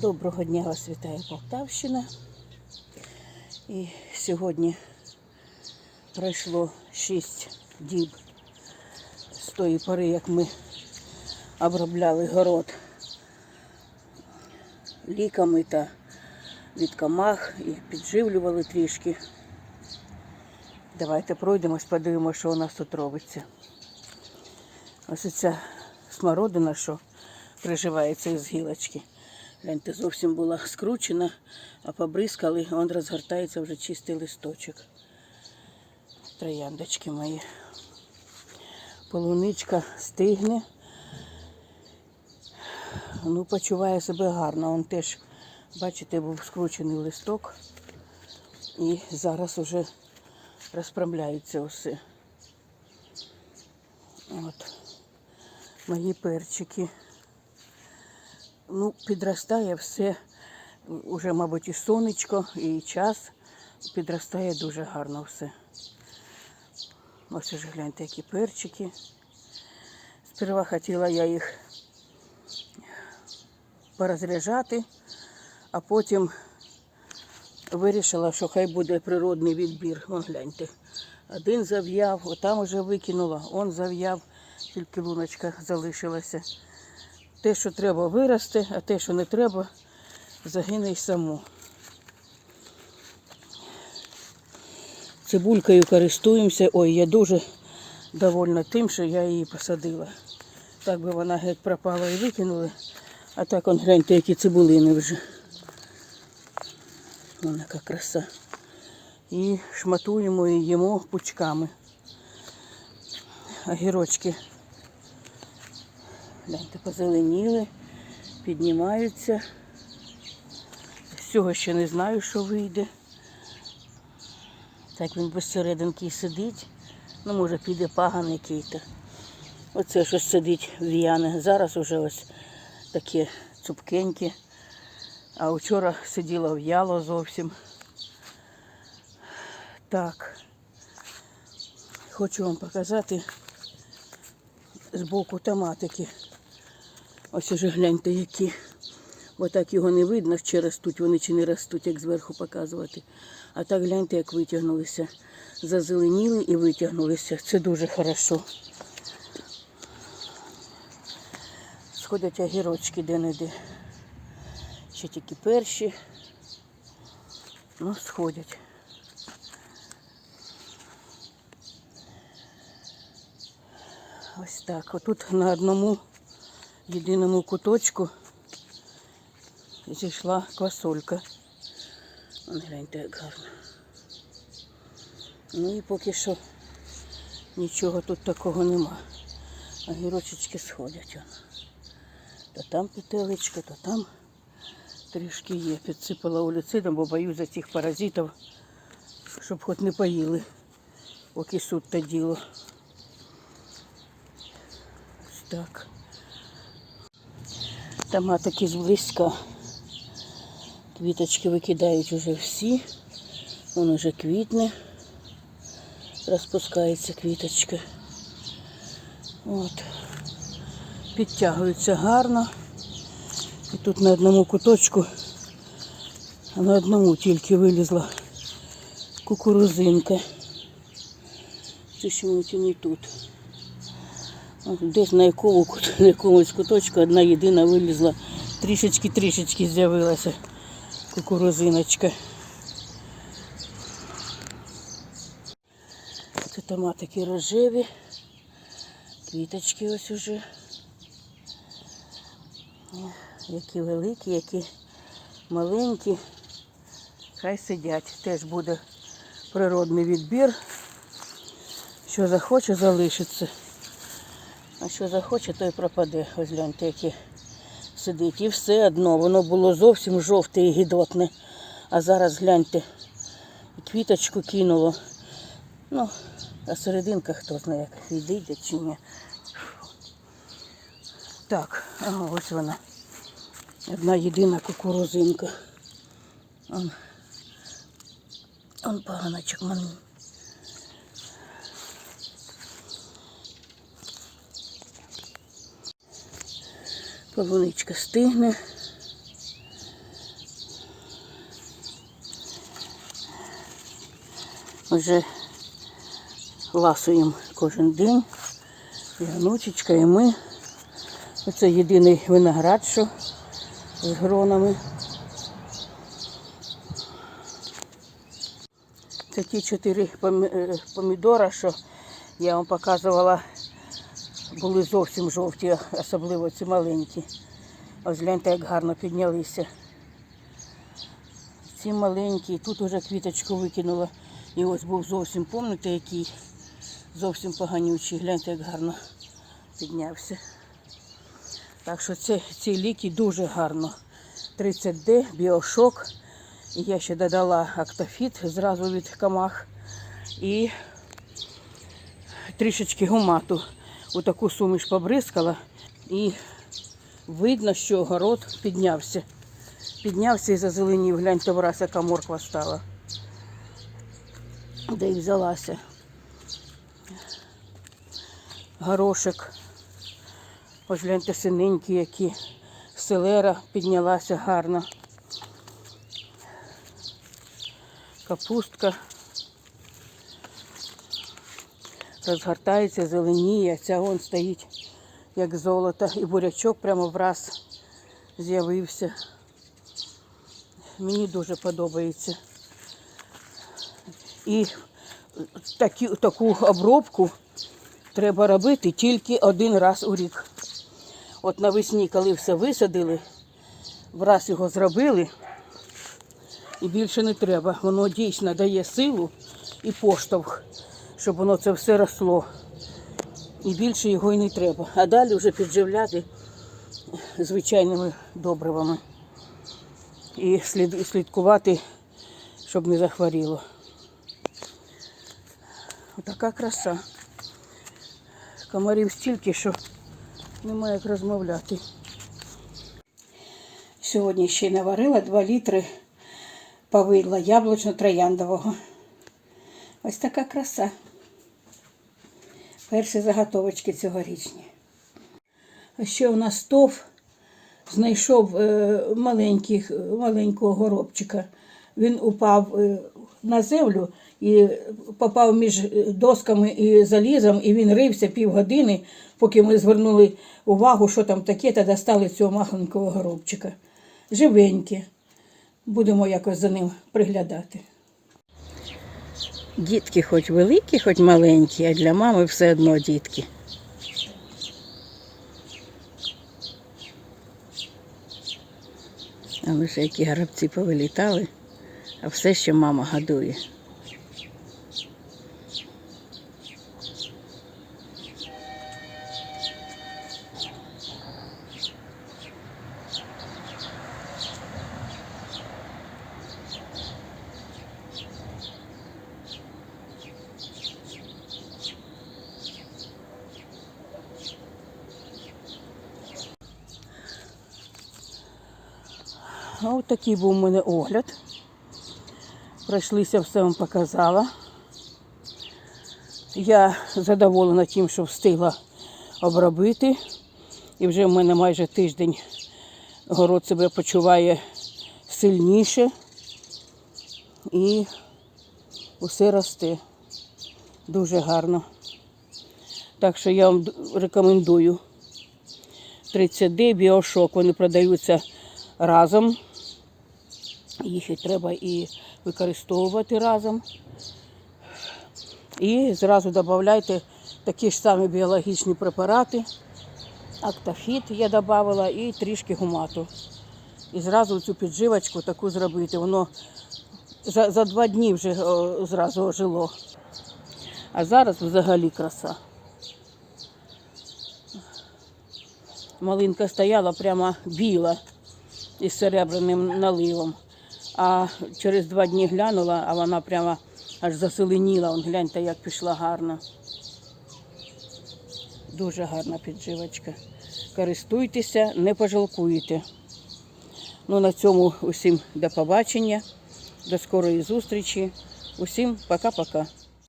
Доброго дня вас вітає Полтавщина. І сьогодні пройшло 6 діб з тої пори, як ми обробляли город ліками та від комах і підживлювали трішки. Давайте пройдемось, подивимося, що у нас тут робиться. Ось ця смородина, що приживається із гілочки. Гляньте, зовсім була скручена, а побризкали, он розгортається вже чистий листочок. Трояндочки мої. Полуничка стигне. Ну, почуває себе гарно. Он теж, бачите, був скручений листок. І зараз уже розправляється усе. От. Мої перчики. Ну, підростає все, уже, мабуть, і сонечко, і час. Підростає дуже гарно все. Ось уже гляньте, які перчики. Сперва хотіла я їх порозряджати, а потім вирішила, що хай буде природний відбір. Вон гляньте. Один зав'яв, отам вже викинула, он зав'яв, тільки луночка залишилася. Те, що треба, виросте, а те, що не треба, загине й само. Цибулькою користуємося. Ой, я дуже довольна тим, що я її посадила. Так би вона геть пропала і викинули. А так он гляньте, які цибулини вже. Вона яка краса. І шматуємо їмо пучками. Огірочки Гляньте, позеленіли, піднімаються. З цього ще не знаю, що вийде. Так він без серединки сидить. Ну, може, піде паган який-то. Оце щось сидить в'яне. Зараз уже ось таке цупкеньке. А вчора сиділа в'яло зовсім. Так. Хочу вам показати збоку томатики. Ось уже гляньте, які. Отак його не видно, чи ростуть вони чи не ростуть, як зверху показувати. А так гляньте, як витягнулися. Зазеленіли і витягнулися. Це дуже хорошо. Сходять огірочки де-не-де. Ще тільки перші. Ну, сходять. Ось так. Отут на одному єдиному куточку зійшла квасолька. Вон гляньте, як гарно. Ну і поки що нічого тут такого нема. Огірочечки сходять. То там петелечка, то там трішки є. Підсипала уліцидом, бо боюсь за цих паразитів, щоб хоч не поїли, поки суд та діло. Так. Томатики зблизька. Квіточки викидають уже всі. Вон уже квітне. Розпускається квіточка. От. Підтягуються гарно. І тут на одному куточку, а на одному тільки вилізла кукурузинка. Це ще не тут. Десь на якому якомусь куточку одна єдина вилізла. Трішечки-трішечки з'явилася кукурузиночка. Це томатики рожеві. Квіточки ось уже. Які великі, які маленькі. Хай сидять. Теж буде природний відбір. Що захоче, залишиться. А що захоче, то й пропаде. Ось гляньте, які сидить. І все одно, воно було зовсім жовте і гідотне. А зараз гляньте, квіточку кинуло. Ну, а серединка хто знає, як відійде чи ні. Так, ага, ось вона. Одна єдина кукурузинка. Он, он поганочок маленький. Плавуничка стигне. Вже ласуємо кожен день. І внучечка, і ми. Оце єдиний виноград, що з гронами. Це ті чотири е, помідора, що я вам показувала були зовсім жовті, особливо ці маленькі. Ось гляньте, як гарно піднялися. Ці маленькі, тут уже квіточку викинула. І ось був зовсім, пам'ятаєте, який зовсім поганючий. Гляньте, як гарно піднявся. Так що це, ці ліки дуже гарно. 30D, біошок. Я ще додала актофіт зразу від камах. І трішечки гумату. У таку суміш побризкала. І видно, що город піднявся. Піднявся і зазеленів. Гляньте, враз, яка морква стала. Де й взялася. Горошек. Ось гляньте синенькі, які. Селера піднялася гарно. Капустка. Розгортається, зеленіє, ця вон стоїть як золото. І бурячок прямо враз з'явився. Мені дуже подобається. І такі, таку обробку треба робити тільки один раз у рік. От навесні, коли все висадили, враз його зробили, і більше не треба. Воно дійсно дає силу і поштовх, щоб воно це все росло. І більше його і не треба. А далі вже підживляти звичайними добривами. І слідкувати, щоб не захворіло. Отака краса. Комарів стільки, що немає як розмовляти. Сьогодні ще й наварила 2 літри повидла яблучно-трояндового. Ось така краса. Перші заготовочки цьогорічні. Ще у нас стов знайшов е, маленького горобчика. Він упав е, на землю і попав між досками і залізом, і він рився півгодини, поки ми звернули увагу, що там таке, та достали цього махленького горобчика. Живеньке. Будемо якось за ним приглядати. Дітки хоч великі, хоч маленькі, а для мами все одно дітки. А лише які грабці повилітали, а все ще мама годує. От такий був у мене огляд. Пройшлися, все вам показала. Я задоволена тим, що встигла обробити. І вже в мене майже тиждень город себе почуває сильніше і усе росте. Дуже гарно. Так що я вам рекомендую. 30D біошок. Вони продаються разом. Їх треба і використовувати разом. І зразу додавайте такі ж самі біологічні препарати. Актофіт я додавала і трішки гумату. І зразу цю підживочку таку зробити. Воно за, за два дні вже о, зразу ожило. А зараз взагалі краса. Малинка стояла прямо біла із серебряним наливом. А через два дні глянула, а вона прямо аж заселеніла. Он гляньте, як пішла гарно. Дуже гарна підживочка. Користуйтеся, не пожалкуєте. Ну, на цьому усім до побачення, до скорої зустрічі. Усім пока-пока.